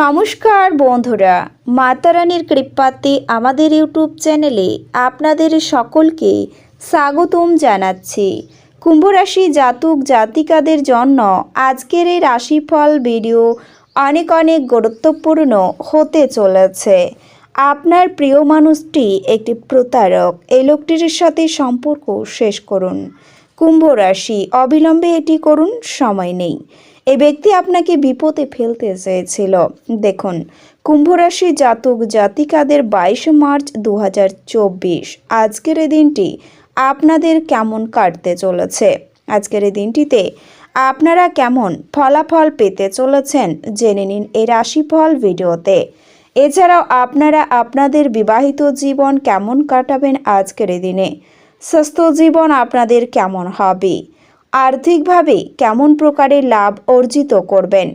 নমস্কার বন্ধুরা মাতারানীর কৃপাতে আমাদের ইউটিউব চ্যানেলে আপনাদের সকলকে স্বাগতম জানাচ্ছি। কুম্ভরাশি জাতক জাতিকাদের জন্য আজকের এই রাশিফল ভিডিও অনেক অনেক গুরুত্বপূর্ণ হতে চলেছে। আপনার প্রিয় মানুষটি একটি প্রতারক, এই লোকটির সাথে সম্পর্ক শেষ করুন। কুম্ভ রাশি অবিলম্বে এটি করুন, সময় নেই। এই ব্যক্তি আপনাকে বিপদে ফেলতে চেয়েছিল। দেখুন, কুম্ভরাশি জাতক জাতিকাদের বাইশে মার্চ দু হাজার চব্বিশ। আজকের এই দিনটি আপনাদের কেমন কাটতে চলেছে? আজকের এই দিনটিতে আপনারা কেমন ফলাফল পেতে চলেছেন জেনে নিন এই রাশিফল ভিডিওতে। এছাড়াও আপনারা আপনাদের বিবাহিত জীবন কেমন কাটাবেন আজকের দিনে? স্বাস্থ্য জীবন আপনাদের কেমন হবে? আর্থিকভাবে কেমন প্রকারে লাভ অর্জিত করবেন?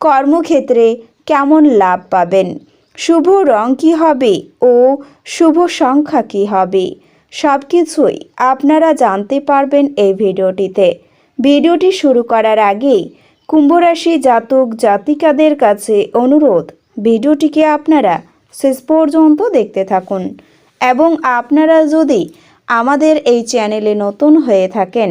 কর্মক্ষেত্রে কেমন লাভ পাবেন? শুভ রং কী হবে ও শুভ সংখ্যা কী হবে? সব কিছুই আপনারা জানতে পারবেন এই ভিডিওটিতে। ভিডিওটি শুরু করার আগেই কুম্ভরাশি জাতক জাতিকাদের কাছে অনুরোধ, ভিডিওটিকে আপনারা শেষ পর্যন্ত দেখতে থাকুন। এবং আপনারা যদি আমাদের এই চ্যানেলে নতুন হয়ে থাকেন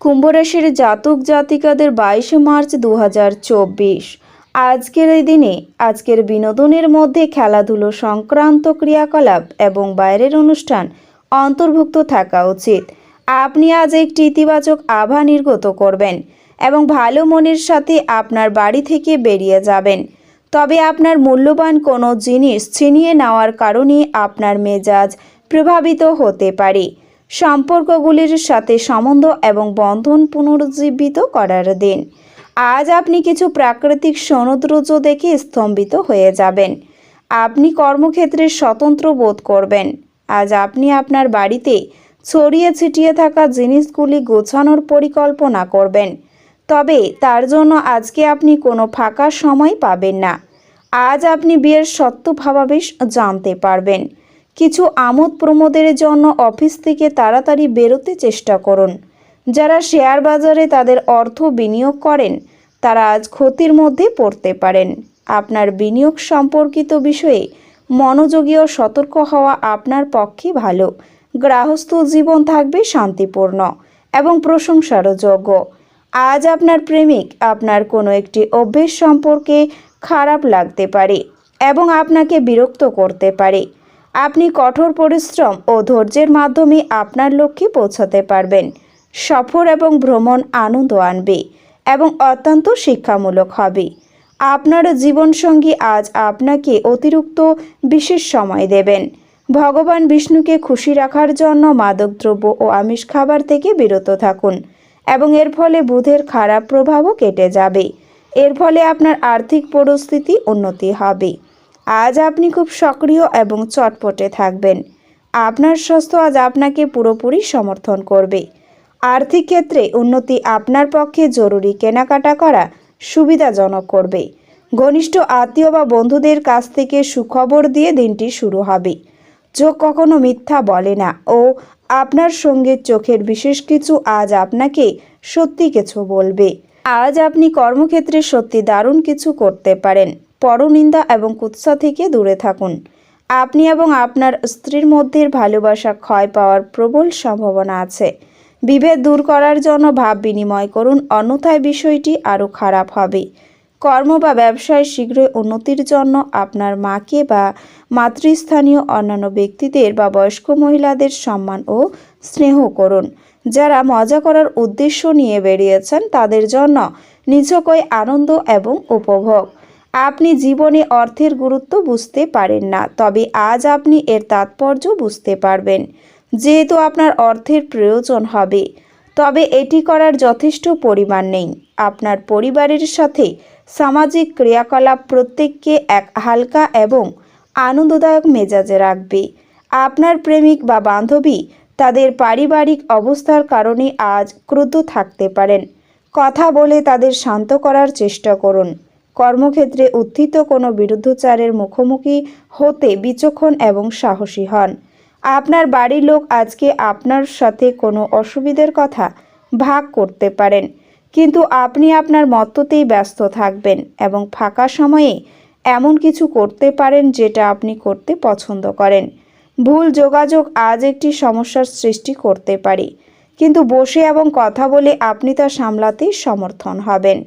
কুম্ভরাশির জাতক জাতিকাদের বাইশে মার্চ দু হাজার চব্বিশ। আজকের এই দিনে আজকের বিনোদনের মধ্যে খেলাধুলো সংক্রান্ত ক্রিয়াকলাপ এবং বাইরের অনুষ্ঠান অন্তর্ভুক্ত থাকা উচিত। আপনি আজ একটি ইতিবাচক আভা নির্গত করবেন এবং ভালো মনের সাথে আপনার বাড়ি থেকে বেরিয়ে যাবেন। তবে আপনার মূল্যবান কোনো জিনিস ছিনিয়ে নেওয়ার কারণে আপনার মেজাজ প্রভাবিত হতে পারে। সম্পর্কগুলির সাথে সম্বন্ধ এবং বন্ধন পুনরুজ্জীবিত করার দিন। আজ আপনি কিছু প্রাকৃতিক সৌন্দর্য দেখে স্তম্ভিত হয়ে যাবেন। আপনি কর্মক্ষেত্রে স্বতন্ত্র বোধ করবেন। আজ আপনি আপনার বাড়িতে ছড়িয়ে ছিটিয়ে থাকা জিনিসগুলি গোছানোর পরিকল্পনা করবেন। তবে তার জন্য আজকে আপনি কোনো ফাঁকা সময় পাবেন না। আজ আপনি বিয়ের সত্য ভাবাবেশ জানতে পারবেন। কিছু আমোদ প্রমোদের জন্য অফিস থেকে তাড়াতাড়ি বেরোতে চেষ্টা করুন। যারা শেয়ার বাজারে তাদের অর্থ বিনিয়োগ করেন, তারা আজ ক্ষতির মধ্যে পড়তে পারেন। আপনার বিনিয়োগ সম্পর্কিত বিষয়ে মনোযোগী ও সতর্ক হওয়া আপনার পক্ষে ভালো। গ্রাহস্থ জীবন থাকবে শান্তিপূর্ণ এবং প্রশংসারও যোগ্য। আজ আপনার প্রেমিক আপনার কোনো একটি অভ্যেস সম্পর্কে খারাপ লাগতে পারে এবং আপনাকে বিরক্ত করতে পারে। আপনি কঠোর পরিশ্রম ও ধৈর্যের মাধ্যমে আপনার লক্ষ্যে পৌঁছাতে পারবেন। সফর এবং ভ্রমণ আনন্দ আনবে এবং অত্যন্ত শিক্ষামূলক হবে। আপনার জীবনসঙ্গী আজ আপনাকে অতিরিক্ত বিশেষ সময় দেবেন। ভগবান বিষ্ণুকে খুশি রাখার জন্য মাদকদ্রব্য ও আমিষ খাবার থেকে বিরত থাকুন এবং এর ফলে বুধের খারাপ প্রভাবও কেটে যাবে। এর ফলে আপনার আর্থিক পরিস্থিতি উন্নতি হবে। আজ আপনি খুব সক্রিয় এবং চটপটে থাকবেন। আপনার স্বাস্থ্য আজ আপনাকে পুরোপুরি সমর্থন করবে। আর্থিক ক্ষেত্রে উন্নতি আপনার পক্ষে জরুরি কেনাকাটা করা সুবিধাজনক করবে। ঘনিষ্ঠ আত্মীয় বা বন্ধুদের কাছ থেকে সুখবর দিয়ে দিনটি শুরু হবে। চোখ কখনো মিথ্যা বলে না ও আপনার সঙ্গে চোখের বিশেষ কিছু আজ আপনাকে সত্যি কিছু বলবে। আজ আপনি কর্মক্ষেত্রে সত্যি দারুণ কিছু করতে পারেন। পরনিন্দা এবং কুৎসা থেকে দূরে থাকুন। আপনি এবং আপনার স্ত্রীর মধ্যে ভালোবাসা ক্ষয় পাওয়ার প্রবল সম্ভাবনা আছে। বিভেদ দূর করার জন্য ভাব বিনিময় করুন, অন্যথায় বিষয়টি আরও খারাপ হবে। কর্ম বা ব্যবসায় শীঘ্রই উন্নতির জন্য আপনার মাকে বা মাতৃস্থানীয় অন্যান্য ব্যক্তিদের বা বয়স্ক মহিলাদের সম্মান ও স্নেহ করুন। যারা মজা করার উদ্দেশ্য নিয়ে বেরিয়েছেন, তাদের জন্য নিছকই আনন্দ এবং উপভোগ। আপনি জীবনে অর্থের গুরুত্ব বুঝতে পারেন না, তবে আজ আপনি এর তাৎপর্য বুঝতে পারবেন। যেহেতু আপনার অর্থের প্রয়োজন হবে, তবে এটি করার যথেষ্ট পরিমাণ নেই। আপনার পরিবারের সাথে সামাজিক ক্রিয়াকলাপ প্রত্যেককে এক হালকা এবং আনন্দদায়ক মেজাজে রাখবে। আপনার প্রেমিক বা বান্ধবী তাদের পারিবারিক অবস্থার কারণে আজ ক্রুদ্ধ থাকতে পারেন। কথা বলে তাদের শান্ত করার চেষ্টা করুন। কর্মক্ষেত্রে উত্থিত কোনো বিরুদ্ধচারের মুখোমুখি হতে বিচক্ষণ এবং সাহসী হন। আপনার বাড়ির লোক আজকে আপনার সাথে কোনো অসুবিধার কথা ভাগ করতে পারেন, কিন্তু আপনি আপনার মত্ততেই ব্যস্ত থাকবেন এবং ফাঁকা সময়ে এমন কিছু করতে পারেন যেটা আপনি করতে পছন্দ করেন। ভুল যোগাযোগ আজ একটি সমস্যার সৃষ্টি করতে পারে, কিন্তু বসে এবং কথা বলে আপনি তা সামলাতে সমর্থন হবেন।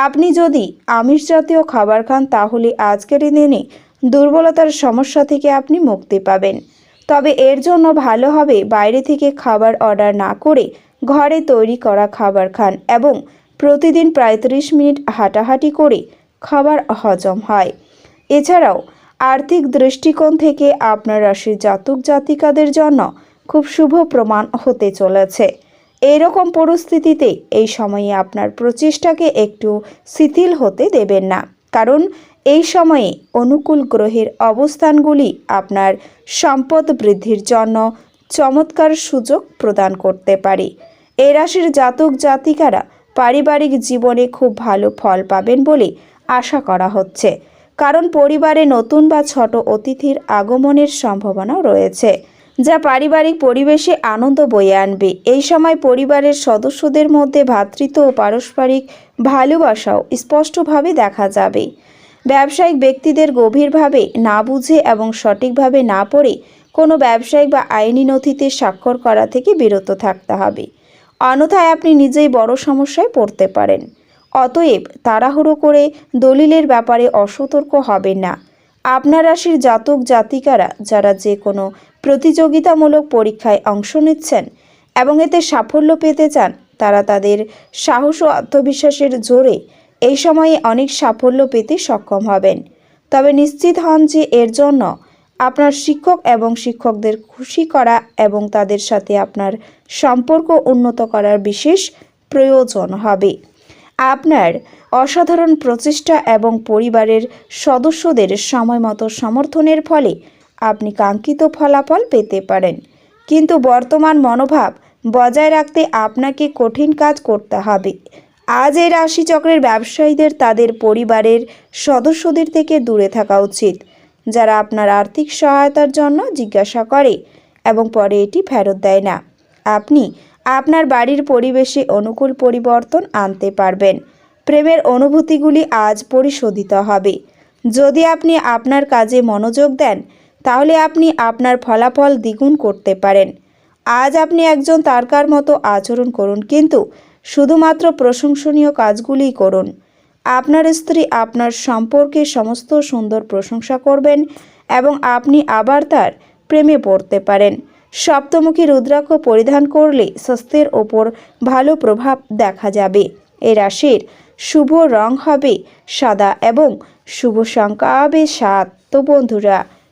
আপনি যদি আমিষ জাতীয় খাবার খান, তাহলে আজকের দিনে দুর্বলতার সমস্যা থেকে আপনি মুক্তি পাবেন। তবে এর জন্য ভালো হবে বাইরে থেকে খাবার অর্ডার না করে ঘরে তৈরি করা খাবার খান এবং প্রতিদিন প্রায় ত্রিশ মিনিট হাঁটাহাঁটি করে খাবার হজম হয়। এছাড়াও, আর্থিক দৃষ্টিকোণ থেকে আপনার রাশির জাতক জাতিকাদের জন্য খুব শুভ প্রমাণ হতে চলেছে। এইরকম পরিস্থিতিতে এই সময়ে আপনার প্রচেষ্টাকে একটু শিথিল হতে দেবেন না। কারণ এই সময়ে অনুকূল গ্রহের অবস্থানগুলি আপনার সম্পদ বৃদ্ধির জন্য চমৎকার সুযোগ প্রদান করতে পারে। এ রাশির জাতক জাতিকারা পারিবারিক জীবনে খুব ভালো ফল পাবেন বলে আশা করা হচ্ছে। কারণ পরিবারে নতুন বা ছোট অতিথির আগমনের সম্ভাবনাও রয়েছে। যা পারিবারিক পরিবেশে আনন্দ বয়ে আনবে। এই সময় পরিবারের সদস্যদের মধ্যে ভ্রাতৃত্ব ও পারস্পরিক ভালোবাসাও স্পষ্টভাবে দেখা যাবে। ব্যবসায়িক ব্যক্তিদের গভীরভাবে না বুঝে এবং সঠিকভাবে না পড়ে কোনো ব্যবসায়িক বা আইনি নথিতে স্বাক্ষর করা থেকে বিরত থাকতে হবে। অন্যথায় আপনি নিজেই বড় সমস্যায় পড়তে পারেন। অতএব তাড়াহুড়ো করে দলিলের ব্যাপারে অসতর্ক হবেন না। আপনার রাশির জাতক জাতিকারা, যারা যে কোনো প্রতিযোগিতামূলক পরীক্ষায় অংশ নিচ্ছেন এবং এতে সাফল্য পেতে চান তারা তাদের সাহস ও আত্মবিশ্বাসের জোরে এই সময়ে অনেক সাফল্য পেতে সক্ষম হবেন। তবে নিশ্চিত হন যে এর জন্য আপনার শিক্ষক এবং শিক্ষকদের খুশি করা এবং তাদের সাথে আপনার সম্পর্ক উন্নত করার বিশেষ প্রয়োজন হবে। আপনার অসাধারণ প্রচেষ্টা এবং পরিবারের সদস্যদের সময়মতো সমর্থনের ফলে আপনি কাঙ্ক্ষিত ফলাফল পেতে পারেন। কিন্তু বর্তমান মনোভাব বজায় রাখতে আপনাকে কঠিন কাজ করতে হবে। আজ এই রাশিচক্রের ব্যবসায়ীদের, তাদের পরিবারের সদস্যদের থেকে দূরে থাকা উচিত, যারা আপনার আর্থিক সহায়তার জন্য জিজ্ঞাসা করে এবং পরে এটি ফেরত দেয় না। আপনি আপনার বাড়ির পরিবেশে অনুকূল পরিবর্তন আনতে পারবেন। প্রেমের অনুভূতিগুলি আজ পরিশোধিত হবে। যদি আপনি আপনার কাজে মনোযোগ দেন তাহলে আপনি আপনার ফলাফল দ্বিগুণ করতে পারেন। আজ আপনি একজন তারকার মতো আচরণ করুন, কিন্তু শুধুমাত্র প্রশংসনীয় কাজগুলিই করুন। আপনার স্ত্রী আপনার সম্পর্কে সমস্ত সুন্দর প্রশংসা করবেন এবং আপনি আবার তার প্রেমে পড়তে পারেন। সপ্তমুখী রুদ্রাক্ষ পরিধান করলে স্বাস্থ্যের ওপর ভালো প্রভাব দেখা যাবে। এ রাশির শুভ রং হবে সাদা এবং শুভ সংখ্যা হবে সাত। তো বন্ধুরা